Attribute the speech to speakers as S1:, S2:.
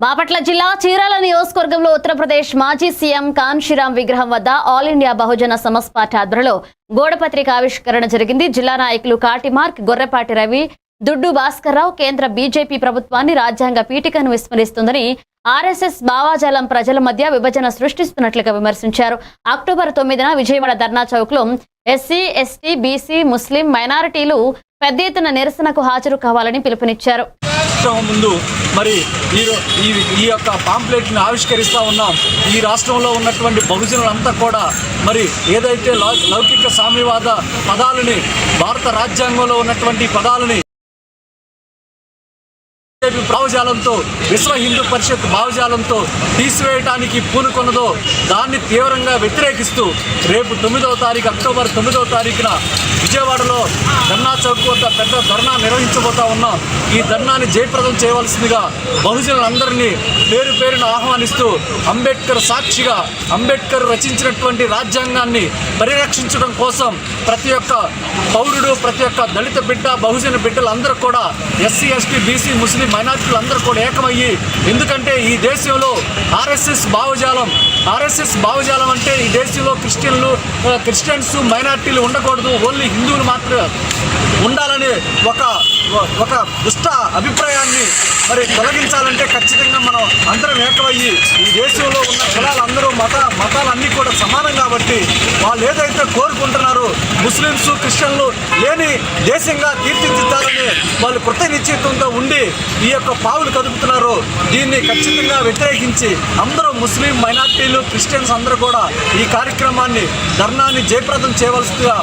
S1: బాపట్ల జిల్లా చీరాల నియోజకవర్గంలో ఉత్తరప్రదేశ్ మాజీ సీఎం కాన్షీరాం విగ్రహం వద్ద all India Bahujan Samaj party ఆధ్వర్యంలో గోడపత్రిక ఆవిష్కరణ జరిగింది. జిల్లా నాయకులు కాటిమార్క్ గొర్రెపాటి రవి దుడ్డు భాస్కర్రావు కేంద్ర బీజేపీ ప్రభుత్వాన్ని రాజ్యాంగ పీఠికను విస్మరిస్తుందని ఆర్ఎస్ఎస్ భావాజాలం ప్రజల మధ్య విభజన సృష్టిస్తున్నట్లుగా విమర్శించారు. అక్టోబర్ తొమ్మిదిన విజయవాడ ధర్నా చౌక్లో ఎస్సీ ఎస్టీ బీసీ ముస్లిం మైనారిటీలు పెద్ద ఎత్తున నిరసనకు హాజరు కావాలని పిలుపునిచ్చారు.
S2: ముందు మరి ఈ ఈ యొక్క పాంప్లెట్ని ఆవిష్కరిస్తూ ఉన్నాం. ఈ రాష్ట్రంలో ఉన్నటువంటి బహుజనులంతా కూడా మరి ఏదైతే లౌకిక సామ్యవాద పదాలని భారత రాజ్యాంగంలో ఉన్నటువంటి పదాలని బీజేపీ భావజాలంతో విశ్వ హిందూ పరిషత్ భావజాలంతో తీసివేయటానికి పూనుకున్నదో దాన్ని తీవ్రంగా వ్యతిరేకిస్తూ రేపు తొమ్మిదవ తారీఖు అక్టోబర్ తొమ్మిదవ తారీఖున విజయవాడలో ధర్నా చౌక్ వద్ద పెద్ద ధర్నా నిర్వహించబోతా ఉన్నాం. ఈ ధర్నాని జయప్రదం చేయవలసిందిగా బహుజనులందరినీ పేరు పేరును ఆహ్వానిస్తూ అంబేద్కర్ సాక్షిగా అంబేద్కర్ రచించినటువంటి రాజ్యాంగాన్ని పరిరక్షించడం కోసం ప్రతి ఒక్క పౌరుడు ప్రతి ఒక్క దళిత బిడ్డ బహుజన బిడ్డలందరూ కూడా ఎస్సీ ఎస్టీ బీసీ ముస్లిం మైనార్టీలందరూ కూడా ఏకమయ్యి ఎందుకంటే ఈ దేశంలో ఆర్ఎస్ఎస్ భావజాలం ఆర్ఎస్ఎస్ భావజాలం అంటే ఈ దేశంలో క్రిస్టియన్లు క్రిస్టియన్స్ మైనార్టీలు ఉండకూడదు ఓన్లీ హిందువులు మాత్రమే. ఉండాలనే ఒక ఒక దుష్ట అభిప్రాయాన్ని మరి తొలగించాలంటే ఖచ్చితంగా మనం అందరం ఏకమయ్యి ఈ దేశంలో ఉన్న కులాలందరూ మత మతాలన్నీ కూడా సమానం కాబట్టి వాళ్ళు ఏదైతే కోరుకుంటున్నారో ముస్లిమ్స్ క్రిస్టియన్లు లేని దేశంగా తీర్చిదిద్దాలని వాళ్ళు కృత నిశ్చయితంతో ఉండి ఈ యొక్క పావులు కదుపుతున్నారో. దీన్ని ఖచ్చితంగా వ్యతిరేకించి అందరూ ముస్లిం మైనార్టీలు క్రిస్టియన్స్ అందరూ కూడా ఈ కార్యక్రమాన్ని ధర్నాన్ని జయప్రదం చేయవలసిందిగా